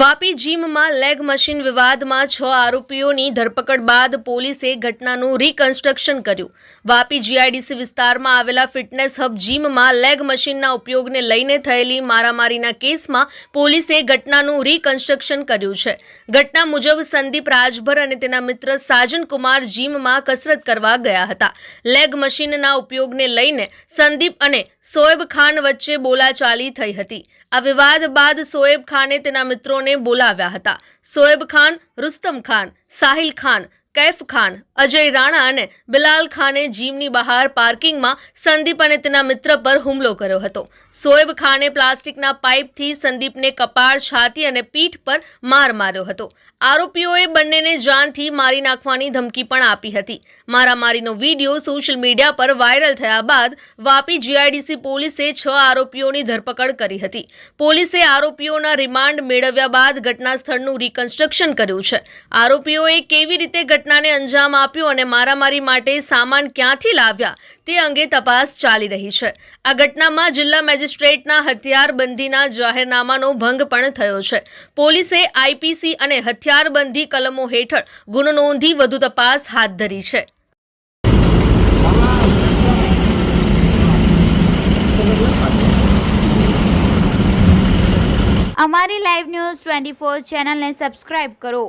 વાપી જીમમાં leg machine વિવાદમાં છ આરોપીઓની ધરપકડ બાદ પોલીસે ઘટનાનું રિકન્સ્ટ્રક્શન કર્યું. વાપી જીઆઈડીસી વિસ્તારમાં આવેલા ફિટનેસ હબ જીમમાં લેગ મશીનના ઉપયોગને લઈને થયેલી મારામારીના કેસમાં પોલીસે ઘટનાનું રિકન્સ્ટ્રક્શન કર્યું છે. ઘટના મુજબ સંદીપ રાજભર અને તેના મિત્ર સાજન કુમાર જીમમાં કસરત કરવા ગયા હતા. લેગ મશીનના ઉપયોગને લઈને સંદીપ અને સોએબ ખાન વચ્ચે બોલાચાલી થઈ હતી. આ વિવાદ બાદ સોએબ ખાને તેના મિત્રોને બોલાવ્યા હતા. સોએબ ખાન, રુસ્તમ ખાન, સાહિલ ખાન કૈફ ખાન અજય રાણા અને બિલાલ ખાને જીમની બહાર પાર્કિંગમાં સંદીપ અને તેના મિત્ર પર હુમલો કર્યો હતો સોએબ ખાને પ્લાસ્ટિકના પાઇપથી સંદીપને કપાળ છાતી અને પીઠ પર માર માર્યો હતો આરોપીઓએ બંનેને જાનથી મારી નાખવાની ધમકી પણ આપી હતી। મારામારીનો વીડિયો સોશિયલ મીડિયા પર વાયરલ થયા બાદ વાપી જીઆઈડીસી પોલીસે છ આરોપીઓની ધરપકડ કરી હતી। પોલીસે આરોપીઓના રિમાન્ડ મેળવ્યા બાદ ઘટના સ્થળનું રિકન્સ્ટ્રક્શન કર્યું છે। આરોપીઓએ કેવી રીતે ઘટનાને અંજામ આપ્યો અને મારામારી માટે સામાન ક્યાંથી લાવ્યા તે અંગે તપાસ ચાલી રહી છે. આ ઘટનામાં જિલ્લા મેજિસ્ટ્રેટના હથિયારબંધીના જાહેરનામાનો ભંગ પણ થયો છે. પોલીસે આઈપીસી અને હથિયારબંધી કલમો હેઠળ ગુનો નોંધી વધુ તપાસ હાથ ધરી છે. અમારી લાઈવ ન્યૂઝ ટ્વેન્ટી ફોર ચેનલને સબસ્ક્રાઇબ કરો.